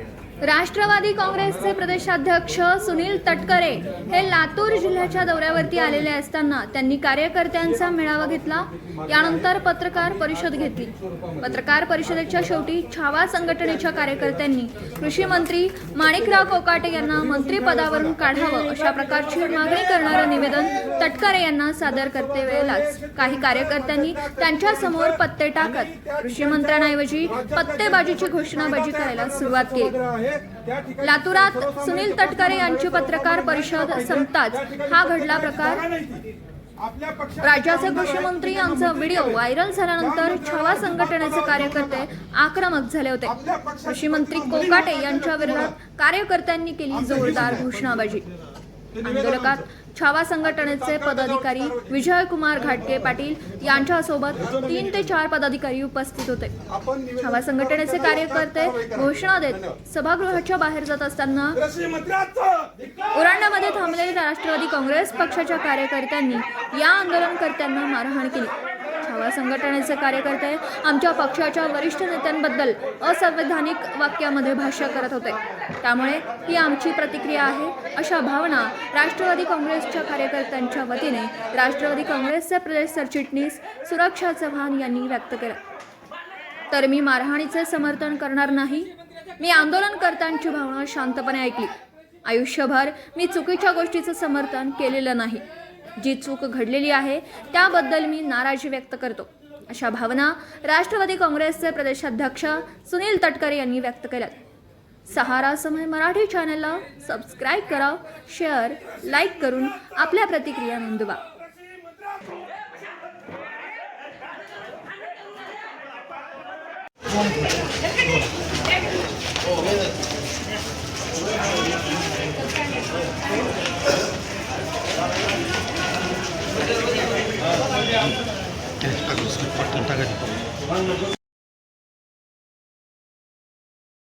Gracias. Rashtrawadi काँग्रेसचे प्रदेशाध्यक्ष सुनील तटकरे हे लातूर जिल्ह्याच्या दौऱ्यावरती आलेले असताना त्यांनी कार्यकर्त्यांचा मेळावा घेतला. यानंतर पत्रकार परिषद घेतली. पत्रकार परिषदेच्या शेवटी छावा संघटनेच्या कार्यकर्त्यांनी कृषी मंत्री माणिकराव कोकाटे यांना मंत्रिपदावरून काढावं अशा प्रकारची मागणी करणारं निवेदन तटकरे यांना सादर करते वेळेलाच काही कार्यकर्त्यांनी त्यांच्यासमोर पत्ते टाकत कृषी मंत्र्यांऐवजी पत्तेबाजीची घोषणाबाजी करायला सुरुवात केली. लातूरात सुनील तटकरे यांची पत्रकार परिषद संपताच. हा घडला प्रकार. राज्याचे कृषी मंत्री यांचा व्हिडिओ व्हायरल झाल्यानंतर छावा संघटनेचे कार्यकर्ते आक्रमक झाले होते. कृषी मंत्री कोकाटे यांच्या विरोधात कार्यकर्त्यांनी केली जोरदार घोषणाबाजी. आंदोलकात छावा संघटनेचे पदाधिकारी विजयकुमार घाटके पाटील यांच्यासोबत तीन ते चार पदाधिकारी उपस्थित होते. छावा संघटनेचे कार्यकर्ते घोषणा देत सभागृहाच्या बाहेर जात असताना उरांड्यामध्ये थांबलेल्या राष्ट्रवादी काँग्रेस पक्षाच्या कार्यकर्त्यांनी या आंदोलनकर्त्यांना मारहाण केली. छावा संघटनेचे कार्यकर्ते आमच्या पक्षाच्या वरिष्ठ नेत्यांबद्दल असंवैधानिक वाक्यामध्ये भाष्य करत होते. त्यामुळे ही आमची प्रतिक्रिया आहे अशा भावना राष्ट्रवादी काँग्रेसच्या कार्यकर्त्यांच्या वतीने राष्ट्रवादी काँग्रेसचे प्रदेश सरचिटणीस सुरक्षा चव्हाण यांनी व्यक्त केलं. तर मी मारहाणीचे समर्थन करणार नाही. मी आंदोलनकर्त्यांची भावना शांतपणे ऐकली. आयुष्यभर मी चुकीच्या गोष्टीचं समर्थन केलेलं नाही. जी चूक घडलेली आहे त्याबद्दल मी नाराजी व्यक्त करतो. अशा भावना राष्ट्रवादी काँग्रेसचे प्रदेशाध्यक्ष सुनील तटकरे यांनी व्यक्त केल्या सहारा समय मराठी चॅनलला सबस्क्राईब करा शेअर लाईक करून आपल्या प्रतिक्रिया नोंदवा. पटकन টাকা